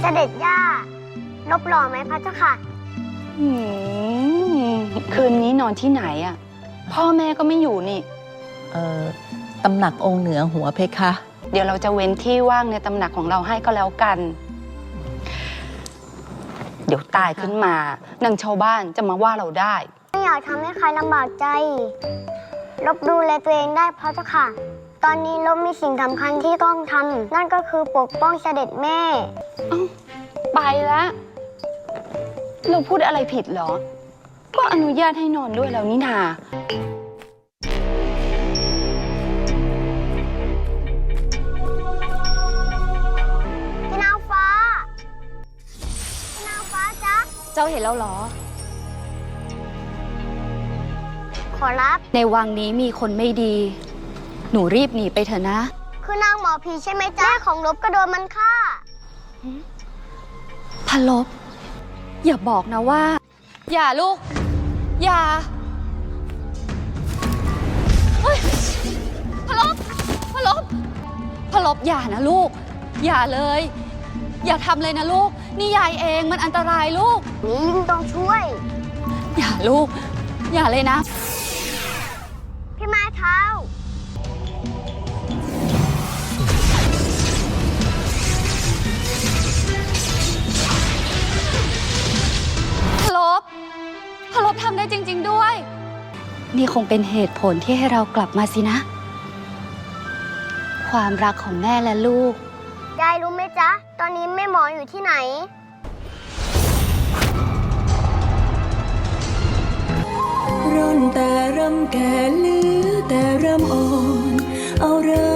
เสด็จย่าลบหล่อไหมพระเจ้าค่ะอืมคืนนี้นอนที่ไหนอะพ่อแม่ก็ไม่อยู่นี่ เอ่อตำหนักองค์เหนือหัวเพคะ เดี๋ยวเราจะเว้นที่ว่างในตำหนักของเราให้ก็แล้วกัน เดี๋ยวตายขึ้นมานางชาวบ้านจะมาว่าเราได้ ไม่อยากทำให้ใครลำบากใจ ลบดูแลตัวเองได้พระเจ้าค่ะ ตอนนี้ลบมีสิ่งสำคัญที่ต้องทำนั่นก็คือปกป้องเสด็จแม่ ไปแล้วเราพูดอะไรผิดเหรอ ก็อนุญาตให้นอนด้วยแล้วนี่นา พี่นางฟ้า พี่นางฟ้าจ๊ะ เจ้าเห็นแล้วเหรอ ขอรับ ในวังนี้มีคนไม่ดี หนูรีบหนีไปเถอะนะ คือนางหมอผีใช่ไหมจ๊ะแม่ของลบก็โดนมันฆ่าพะลบ อย่าบอกนะว่า อย่าลูก อย่าเฮ้ยพะลบพะลบพะลบอย่านะลูก อย่าเลย อย่าทำเลยนะลูก นี่ยายเองมันอันตรายลูก นี่ยิ่งต้องช่วย อย่าลูก อย่าเลยนะ นี่คงเป็นเหตุผลที่ให้เรากลับมาสินะ ความรักของแม่และลูก ยายรู้ไหมจ๊ะ ตอนนี้แม่หมออยู่ที่ไหน ร่อนแต่รำแก่เหลือแต่รำอ่อน